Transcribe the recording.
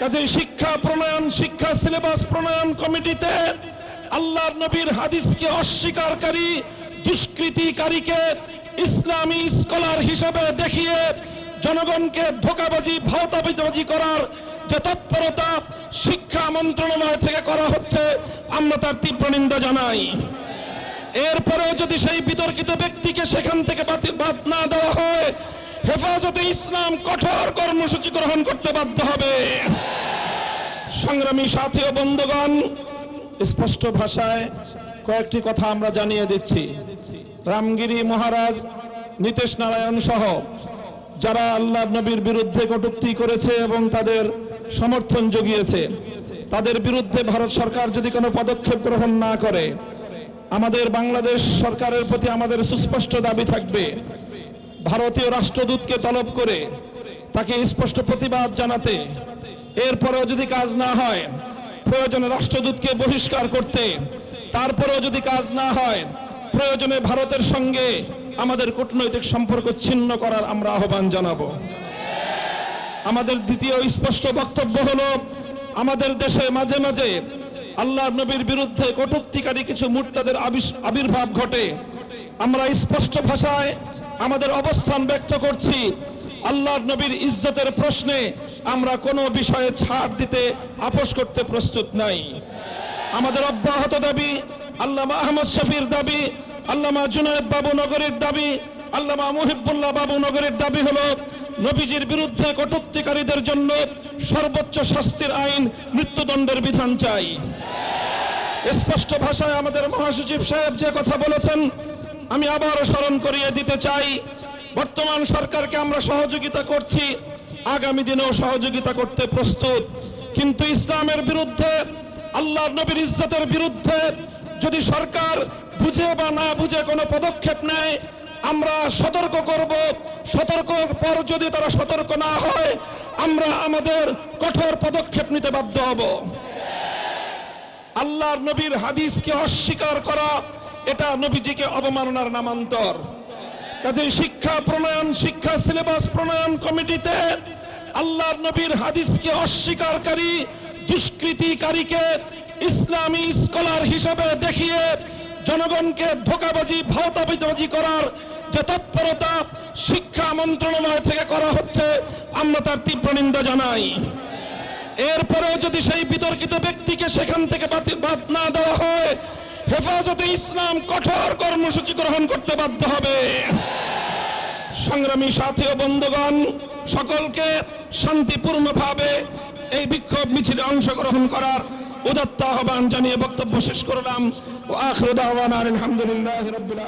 কাজে শিক্ষা প্রণয়ন, শিক্ষা সিলেবাস প্রণয়ন কমিটিতে আল্লাহর নবীর হাদিসকে অস্বীকারী, দুষ্কৃতিকারীকে ইসলামী স্কলার হিসেবে দেখিয়ে জনগণকে ধোকাবাজি, ভাওতাবাজি করার যে তৎপরতা শিক্ষা মন্ত্রণালয় থেকে করা হচ্ছে, আমরা তার তীব্র নিন্দা জানাই। এরপরেও যদি সেই বিতর্কিত ব্যক্তিকে সেখান থেকে বাদ না দেওয়া হয়, হেফাজতে ইসলাম কঠোর কর্মসূচি গ্রহণ করতে বাধ্য হবে। সংগ্রামী সাথী ও বন্ধুগণ, স্পষ্ট ভাষায় কয়েকটি কথা আমরা জানিয়ে দিচ্ছি। রামগিরি মহারাজ, নীতিশ নারায়ণ সহ যারা আল্লাহ নবীর বিরুদ্ধে কটুক্তি করেছে এবং তাদের সমর্থন জুগিয়েছে, তাদের বিরুদ্ধে ভারত সরকার যদি কোনো পদক্ষেপ গ্রহণ না করে, আমাদের বাংলাদেশ সরকারের প্রতি আমাদের সুস্পষ্ট দাবি থাকবে, ভারতীয় রাষ্ট্রদূতকে তলব করে তাকে স্পষ্ট প্রতিবাদ জানাতে এরপরেও যদি কাজ না হয়, প্রয়োজনে রাষ্ট্রদূতকে বহিষ্কার করতে, তারপরেও যদি কাজ না হয়, প্রয়োজনে ভারতের সঙ্গে আমাদের কূটনৈতিক সম্পর্ক ছিন্ন করার আমরা আহ্বান জানাব। আমাদের দ্বিতীয় স্পষ্ট বক্তব্য হলো, আমাদের দেশে মাঝে মাঝে আল্লাহ নবীর বিরুদ্ধে কটূক্তিকারী কিছু মূর্তাদের আবির্ভাব ঘটে। আমরা স্পষ্ট ভাষায় আমাদের অবস্থান ব্যক্ত করছি আল্লাহর নবীর ইজ্জতের প্রশ্নে আমরা কোনো বিষয়ে ছাড় দিতে আপোষ করতে প্রস্তুত নাই। আমাদের অব্যাহত দাবি, আল্লামা আহমদ শফির দাবি, আল্লামা জুনায়দ বাবু নগরীর দাবি, আল্লামা মুহিবুল্লাহ বাবু নগরীর দাবি হলো, নবীজির বিরুদ্ধে কটূক্তিকারীদের জন্য সর্বোচ্চ শাস্তির আইন মৃত্যুদণ্ডের বিধান চাই। স্পষ্ট ভাষায় আমাদের মহাসচিব সাহেব যে কথা বলেছেন, আমি আবারও স্মরণ করিয়ে দিতে চাই বর্তমান সরকারকে আমরা সহযোগিতা করছি। আগামী দিনেও সহযোগিতা করতে প্রস্তুত। কিন্তু ইসলামের বিরুদ্ধে আল্লাহ নবীর ইজ্জতের বিরুদ্ধে যদি সরকার বুঝে বা না বুঝে কোনো পদক্ষেপ নেয়, আমরা সতর্ক করব। সতর্ক পর যদি তারা সতর্ক না হয়, আমরা আমাদের কঠোর পদক্ষেপ নিতে বাধ্য হব। আল্লাহর নবীর হাদিসকে অস্বীকার করা, এটা নবীজিকে অবমাননার নামান্তর। কাজে শিক্ষা প্রণয়ন, শিক্ষা সিলেবাস প্রণয়ন কমিটিতে আল্লাহ নবীর হাদিসকে অস্বীকারী, দুষ্কৃতিকারীকে ইসলামী স্কলার হিসেবে দেখিয়ে জনগণকে ধোকাবাজি, ভাওতাবাজি করার যে তৎপরতা শিক্ষা মন্ত্রণালয় থেকে করা হচ্ছে, আমরা তার তীব্র নিন্দা জানাই। এরপরেও যদি সেই বিতর্কিত ব্যক্তিকে সেখান থেকে বাদ না দেওয়া হয় হেফাজতে ইসলাম কঠোর কর্মসূচি গ্রহণ করতে বাধ্য হবে। সংগ্রামী সাথী ও বন্ধুগণ, সকলকে শান্তিপূর্ণভাবে এই বিক্ষোভ মিছিলে অংশগ্রহণ করার উদাত্ত আহ্বান জানিয়ে বক্তব্য শেষ করলাম। ও আখরুদ আহ্বান আলহামদুলিল্লাহ রবিল